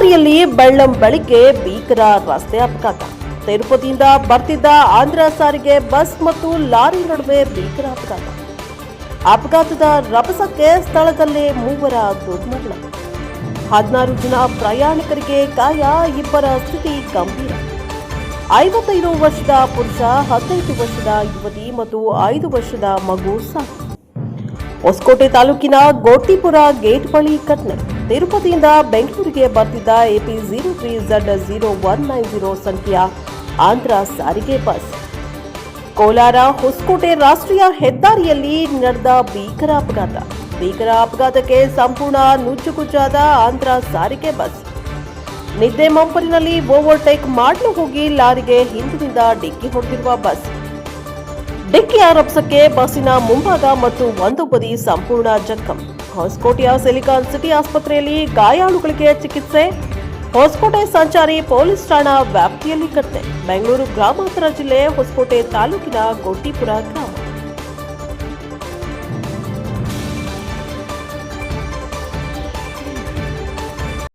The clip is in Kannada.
ಹೆದ್ದಾರಿಯಲ್ಲಿ ಬೆಳ್ಳಂ ಬೆಳಿಗ್ಗೆ ಭೀಕರ ರಸ್ತೆ ಅಪಘಾತ. ತಿರುಪತಿಯಿಂದ ಬರ್ತಿದ್ದ ಆಂಧ್ರ ಸಾರಿಗೆ ಬಸ್ ಮತ್ತು ಲಾರಿ ನಡುವೆ ಭೀಕರ ಅಪಘಾತ. ಅಪಘಾತದ ರಭಸಕ್ಕೆ ಸ್ಥಳದಲ್ಲೇ ಮೂವರ ದುರ್ಮರಣ. ಹದಿನಾರು ಜನ ಪ್ರಯಾಣಿಕರಿಗೆ ಗಾಯ, ಇಬ್ಬರ ಸ್ಥಿತಿ ಗಂಭೀರ. ಐವತ್ತೈದು ವರ್ಷದ ಪುರುಷ, ಹದಿನೈದು ವರ್ಷದ ಯುವತಿ ಮತ್ತು ಐದು ವರ್ಷದ ಮಗು ಸಾಕು ಹೊಸಕೋಟೆ ತಾಲೂಕಿನ ಗೋಟಿಪುರ ಗೇಟ್ ಬಳಿ ಘಟನೆ. ತಿರುಪತಿಯಿಂದ ಬೆಂಗಳೂರಿಗೆ ಬರ್ತಿದ್ದ AP zero three Z zero one nine zero ಸಂಖ್ಯೆಯ ಆಂಧ್ರ ಸಾರಿಗೆ ಬಸ್. ಕೋಲಾರ, ಹೊಸಕೋಟೆ ರಾಷ್ಟ್ರೀಯ ಹೆದ್ದಾರಿಯಲ್ಲಿ ನಡೆದ ಭೀಕರ ಅಪಘಾತ. ಭೀಕರ ಅಪಘಾತಕ್ಕೆ ಸಂಪೂರ್ಣ ನುಚ್ಚುಕುಚ್ಚಾದ ಆಂಧ್ರ ಸಾರಿಗೆ ಬಸ್. ನಿದ್ದೆ ಮಂಪರಿನಲ್ಲಿ ಓವರ್ಟೇಕ್ ಮಾಡಲು ಹೋಗಿ ಲಾರಿಗೆ ಹಿಂದಿನಿಂದ ಡಿಕ್ಕಿ ಹೊಡೆದಿರುವ ಬಸ್. ಡಿಕ್ಕಿಯ ಆರೋಪಿಸಕ್ಕೆ ಬಸ್ಸಿನ ಮುಂಭಾಗ ಮತ್ತು ಒಂದು ಬದಿ ಸಂಪೂರ್ಣ ಜಖಂ. ಹೊಸಕೋಟೆಯ ಸಿಲಿಕಾನ್ ಸಿಟಿ ಆಸ್ಪತ್ರೆಯಲ್ಲಿ ಗಾಯಾಳುಗಳಿಗೆ ಚಿಕಿತ್ಸೆ. ಹೊಸಕೋಟೆ ಸಂಚಾರಿ ಪೊಲೀಸ್ ಠಾಣಾ ವ್ಯಾಪ್ತಿಯಲ್ಲಿ ಘಟನೆ. ಬೆಂಗಳೂರು ಗ್ರಾಮಾಂತರ ಜಿಲ್ಲೆ ಹೊಸಕೋಟೆ ತಾಲೂಕಿನ ಗೋಟಿಪುರ